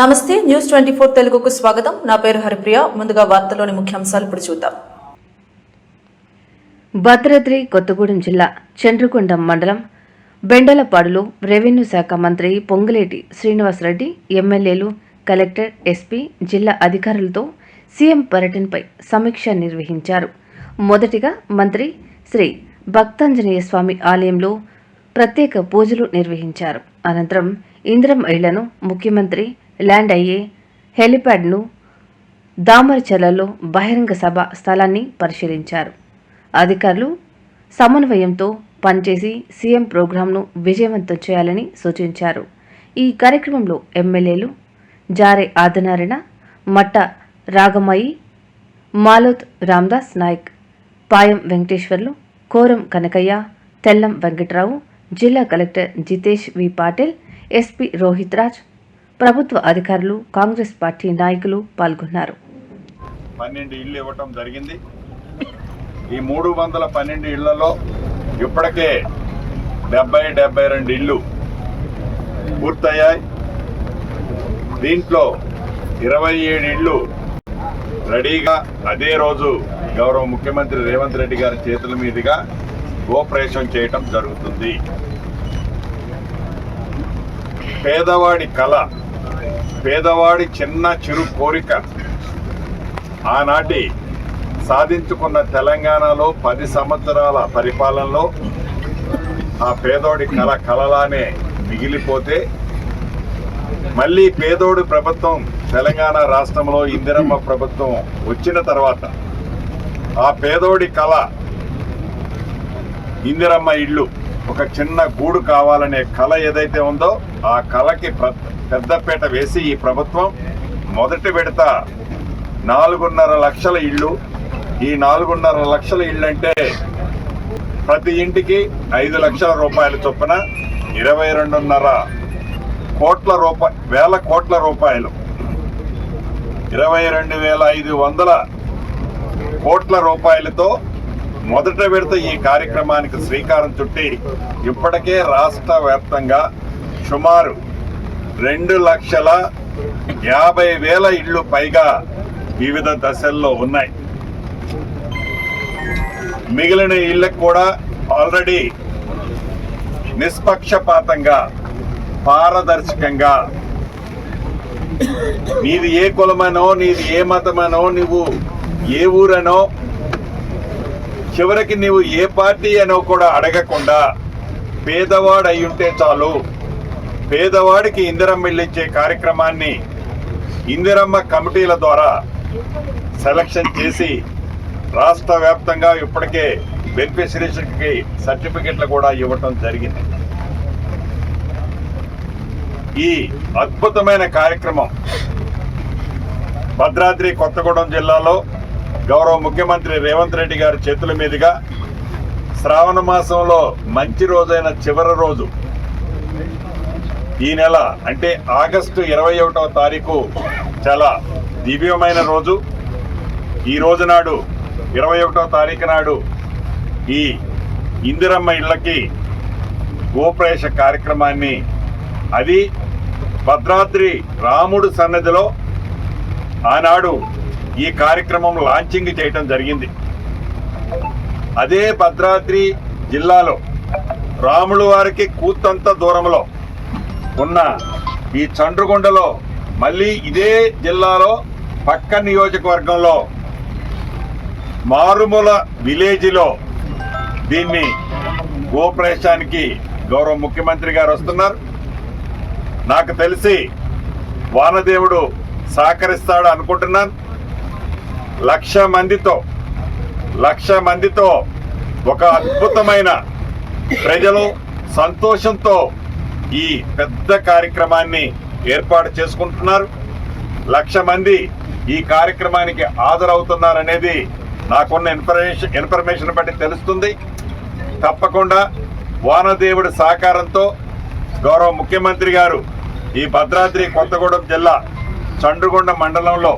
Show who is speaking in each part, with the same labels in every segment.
Speaker 1: నమస్తే news twenty four తెలుగుకు స్వాగతం. నా పేరు హరిప్రియ. ముందుగా వార్తలోని ముఖ్యాంశాలు ఇప్పుడు చూద్దాం.
Speaker 2: భద్రాద్రి కొత్తగూడెం జిల్లా చండ్రకొండం మండలం బెండలపాడులో రెవెన్యూ శాఖ మంత్రి పొంగులేటి శ్రీనివాసరెడ్డి ఎమ్మెల్యేలు కలెక్టర్ ఎస్పీ జిల్లా అధికారులతో సీఎం పర్యటనపై సమీక్ష నిర్వహించారు. మొదటిగా మంత్రి శ్రీ భక్తాంజనేయ స్వామి ఆలయంలో ప్రత్యేక పూజలు నిర్వహించారు. అనంతరం ఇంద్రం ఇళ్ళను ముఖ్యమంత్రి ల్యాండ్ అయ్యే హెలిప్యాడ్ను దామరచెలలో బహిరంగ సభ స్థలాన్ని పరిశీలించారు. అధికారులు సమన్వయంతో పనిచేసి సీఎం ప్రోగ్రాంను విజయవంతం చేయాలని సూచించారు. ఈ కార్యక్రమంలో ఎమ్మెల్యేలు జారే ఆదినారాయణ మట్ట రాగమయి మాలోత్ రామ్దాస్ నాయక్ పాయం వెంకటేశ్వర్లు కోరం కనకయ్య తెల్లం వెంకట్రావు జిల్లా collector Jitesh V Patil SP Rohit Raj ప్రభుత్వ అధికారులు కాంగ్రెస్ పార్టీ నాయకులు పాల్గొన్నారు.
Speaker 3: పన్నెండు ఇళ్ళు ఇవ్వటం జరిగింది. ఈ మూడు వందల పన్నెండు ఇళ్ళలో ఇప్పటికే డెబ్బై డెబ్బై రెండు ఇళ్ళు పూర్తయ్యాయి. దీంట్లో ఇరవై ఏడు ఇళ్ళు రెడీగా అదే రోజు గౌరవ ముఖ్యమంత్రి రేవంత్ రెడ్డి గారి చేతుల మీదుగా గోప్రవేశం చేయటం జరుగుతుంది. పేదవాడి కళ పేదవాడి చిన్న చిరు కోరిక. ఆనాటి సాధించుకున్న తెలంగాణలో పది సంవత్సరాల పరిపాలనలో ఆ పేదోడి కళ కలలానే మిగిలిపోతే మళ్ళీ పేదోడి ప్రభుత్వం తెలంగాణ రాష్ట్రంలో ఇందిరమ్మ ప్రభుత్వం వచ్చిన తర్వాత ఆ పేదోడి కళ ఇందిరమ్మ ఇల్లు ఒక చిన్న గూడు కావాలనే కళ ఏదైతే ఉందో ఆ కళకి పెద్దపేట పెద్దపీట వేసి ఈ ప్రభుత్వం మొదటి విడత నాలుగున్నర లక్షల ఇళ్ళు. ఈ నాలుగున్నర లక్షల ఇళ్ళు అంటే ప్రతి ఇంటికి ఐదు లక్షల రూపాయల చొప్పున ఇరవై రెండున్నర కోట్ల రూపాయ వేల కోట్ల రూపాయలు. ఇరవై రెండు వేల ఐదు వందల కోట్ల రూపాయలతో మొదట విడత ఈ కార్యక్రమానికి శ్రీకారం చుట్టి ఇప్పటికే రాష్ట్ర వ్యాప్తంగా సుమారు రెండు లక్షల యాభై వేల ఇళ్ళు పైగా వివిధ దశల్లో ఉన్నాయి. మిగిలిన ఇళ్ళకు కూడా ఆల్రెడీ నిష్పక్షపాతంగా పారదర్శకంగా నీది ఏ కులమనో నీది ఏ మతమనో నువ్వు ఏ ఊరనో చివరికి నీవు ఏ పార్టీ అనో కూడా అడగకుండా పేదవాడు అయి ఉంటే చాలు. పేదవాడికి ఇందిరమ్మ ఇల్లు ఇచ్చే కార్యక్రమాన్ని ఇందిరమ్మ కమిటీల ద్వారా సెలక్షన్ చేసి రాష్ట్ర వ్యాప్తంగా ఇప్పటికే బెనిఫిషరీస్కి సర్టిఫికెట్లు కూడా ఇవ్వటం జరిగింది. ఈ అద్భుతమైన కార్యక్రమం భద్రాద్రి కొత్తగూడెం జిల్లాలో గౌరవ ముఖ్యమంత్రి రేవంత్ రెడ్డి గారి చేతుల మీదుగా శ్రావణ మాసంలో మంచి రోజైన చివరి రోజు ఈ నెల అంటే ఆగస్టు ఇరవై ఒకటవ తారీఖు చాలా దివ్యమైన రోజు. ఈ రోజు నాడు ఇరవై ఒకటవ తారీఖు నాడు ఈ ఇందిరమ్మ ఇళ్ళకి గోప్రవేశ కార్యక్రమాన్ని అది భద్రాద్రి రాముడు సన్నదిలో ఆనాడు ఈ కార్యక్రమం లాంచింగ్ చేయటం జరిగింది. అదే భద్రాద్రి జిల్లాలో రాముడు వారికి కూతంత దూరంలో ఉన్న ఈ చండ్రుగొండలో మళ్ళీ ఇదే జిల్లాలో పక్క నియోజకవర్గంలో మారుమూల విలేజ్లో దీన్ని గోప్రవేశానికి గౌరవ ముఖ్యమంత్రి గారు వస్తున్నారు. నాకు తెలిసి వానదేవుడు సహకరిస్తాడు అనుకుంటున్నాను. లక్ష మందితో లక్ష మందితో ఒక అద్భుతమైన ప్రజలు సంతోషంతో ఈ పెద్ద కార్యక్రమాన్ని ఏర్పాటు చేసుకుంటున్నారు. లక్ష మంది ఈ కార్యక్రమానికి హాజరవుతున్నారనేది నాకున్న ఇన్ఫర్మేషన్ ఇన్ఫర్మేషన్ బట్టి తెలుస్తుంది. తప్పకుండా వానదేవుడి సహకారంతో గౌరవ ముఖ్యమంత్రి గారు ఈ భద్రాద్రి కొత్తగూడెం జిల్లా చండ్రుగొండ మండలంలో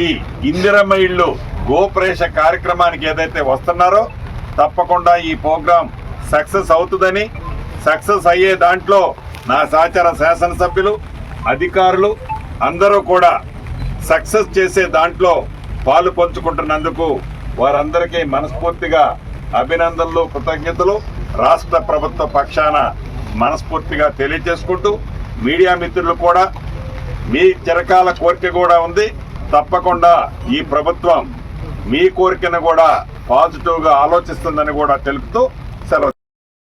Speaker 3: ఈ ఇందిరమ్మ ఇళ్ళు గోప్రేష కార్యక్రమానికి ఏదైతే వస్తున్నారో తప్పకుండా ఈ ప్రోగ్రాం సక్సెస్ అవుతుందని సక్సెస్ అయ్యే దాంట్లో నా సహచర శాసనసభ్యులు అధికారులు అందరూ కూడా సక్సెస్ చేసే దాంట్లో పాలు పంచుకుంటున్నందుకు వారందరికీ మనస్ఫూర్తిగా అభినందనలు కృతజ్ఞతలు. రాష్ట్ర ప్రభుత్వ పక్షాన మనస్ఫూర్తిగా తెలియజేసుకుంటూ మీడియా మిత్రులు కూడా మీ చిరకాల కోరిక కూడా ఉంది. తప్పకుండా ఈ ప్రభుత్వం మీ కోరికను కూడా పాజిటివ్గా ఆలోచిస్తుందని కూడా తెలుపుతూ